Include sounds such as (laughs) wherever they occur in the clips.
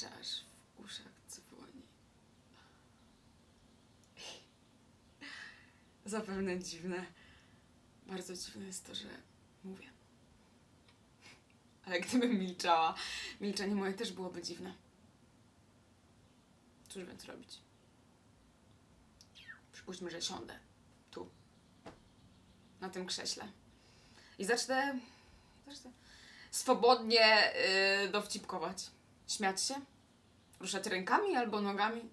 że aż w uszach dzwoni. Zapewne dziwne, bardzo dziwne jest to, że mówię. Ale gdybym milczała, milczenie moje też byłoby dziwne. Cóż więc robić? Przypuśćmy, że siądę tu, na tym krześle i zacznę, zacznę swobodnie yy, dowcipkować. Śmiać się. Ruszać rękami albo nogami.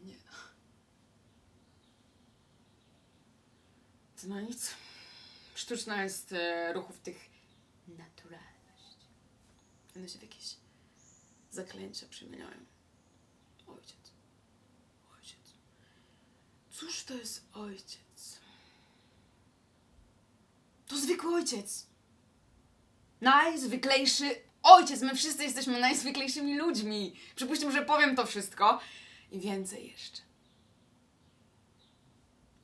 Nie. To na nic. Sztuczna jest e, ruchów tych naturalność. One się w jakieś zaklęcia przemieniają. Ojciec. Ojciec. Cóż to jest ojciec? To zwykły ojciec. Najzwyklejszy ojciec. My wszyscy jesteśmy najzwyklejszymi ludźmi. Przypuśćmy, że powiem to wszystko i więcej jeszcze.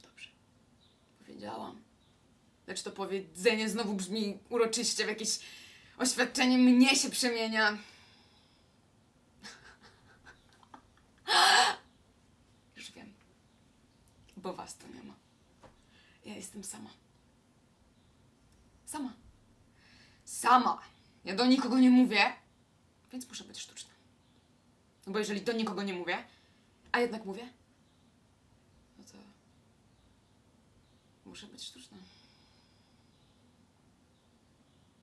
Dobrze. Powiedziałam. Lecz to powiedzenie znowu brzmi uroczyście, w jakieś oświadczenie mnie się przemienia. (laughs) Już wiem. Bo was tu nie ma. Ja jestem sama. Sama. Sama. Ja do nikogo nie mówię, więc muszę być sztuczna. No bo jeżeli do nikogo nie mówię, a jednak mówię, no to muszę być sztuczna.